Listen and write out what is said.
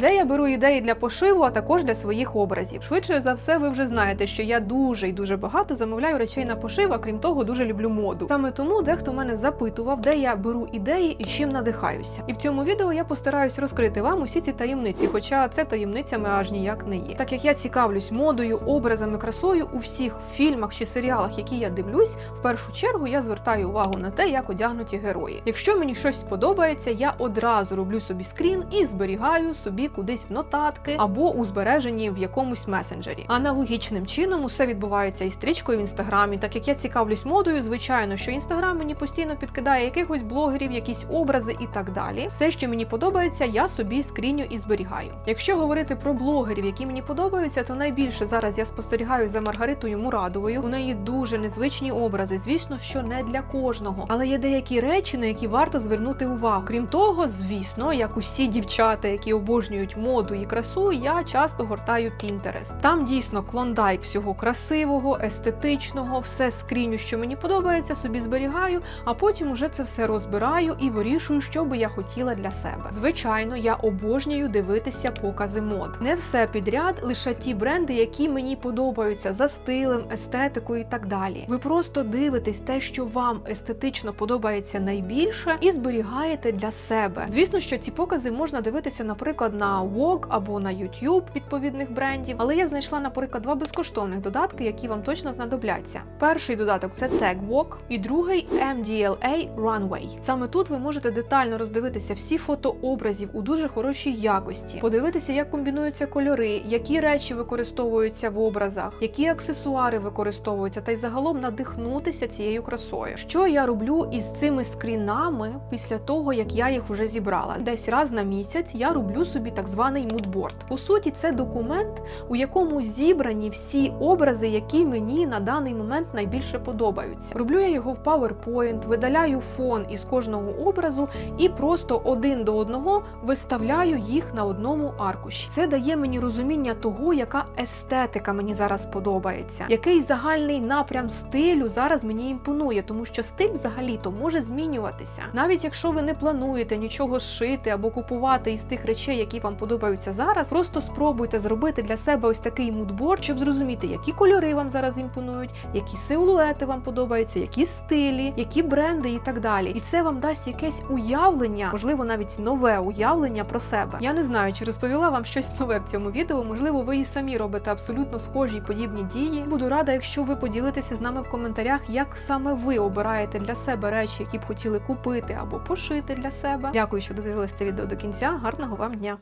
де я беру ідеї для пошиву, а також для своїх образів. Швидше за все, ви вже знаєте, що я дуже і дуже багато замовляю речей на пошив, а крім того, дуже люблю моду. Саме тому дехто мене запитував, де я беру ідеї і чим надихаюся. І в цьому відео я постараюсь розкрити вам усі ці таємниці, хоча це таємницями аж ніяк не є. Так як я цікавлюсь модою, образами, красою у всіх фільмах чи серіалах, які я дивлюсь, в першу чергу я звертаю увагу на те, як одягнуті герої. Якщо мені щось сподобається, я одразу роблю собі скрін і зберігаю собі кудись в нотатки або у збереженні в якомусь месенджері. Аналогічним чином усе відбувається і стрічкою в інстаграмі. Так як я цікавлюсь модою, звичайно, що інстаграм мені постійно підкидає якихось блогерів, якісь образи і так далі. Все, що мені подобається, я собі скріню і зберігаю. Якщо говорити про блогерів, які мені подобаються, то найбільше зараз я спостерігаю за Маргаритою Мурадовою. У неї дуже незвичні образи. Звісно, що не для кожного, але є деякі речі, на які варто звернути увагу. Крім того, звісно, як усі дівчата, які обожнюють моду і красу, я часто гортаю Pinterest. Там дійсно клондайк всього красивого, естетичного, все скріню, що мені подобається, собі зберігаю, а потім уже це все розбираю і вирішую, що би я хотіла для себе. Звичайно, я обожнюю дивитися покази мод. Не все підряд, лише ті бренди, які мені подобаються за стилем, естетикою і так далі. Ви просто дивитесь те, що вам естетично подобається найбільше, і зберігаєте для себе. Звісно, що ці покази можна дивитися, наприклад, на Vogue або на YouTube відповідних брендів, але я знайшла, наприклад, два безкоштовних додатки, які вам точно знадобляться. Перший додаток це TagWalk, і другий MDLA Runway. Саме тут ви можете детально роздивитися всі фото образів у дуже хорошій якості, подивитися, як комбінуються кольори, які речі використовуються в образах, які аксесуари використовуються, та й загалом надихнутися цією красою. Що я роблю із цими скрінами після того, як я їх уже зібрала? Десь раз на місяць я роблю собі так званий мудборд. По суті, це документ, у якому зібрані всі образи, які мені на даний момент найбільше подобаються. Роблю я його в PowerPoint, видаляю фон із кожного образу і просто один до одного виставляю їх на одному аркуші. Це дає мені розуміння того, яка естетика мені зараз подобається, який загальний напрям стилю зараз мені імпонує, тому що стиль взагалі-то може змінюватися. Навіть якщо ви не плануєте нічого зшити або купувати із тих речей, які вам подобаються зараз, просто спробуйте зробити для себе ось такий мудборд, щоб зрозуміти, які кольори вам зараз імпонують, які силуети вам подобаються, які стилі, які бренди і так далі. І це вам дасть якесь уявлення, можливо, навіть нове уявлення про себе. Я не знаю, чи розповіла вам щось нове в цьому відео. Можливо, ви і самі робите абсолютно схожі й подібні дії. Буду рада, якщо ви поділитеся з нами в коментарях, як саме ви обираєте для себе речі, які б хотіли купити або пошити для себе. Дякую, що додивились це відео до кінця. Гарного вам дня!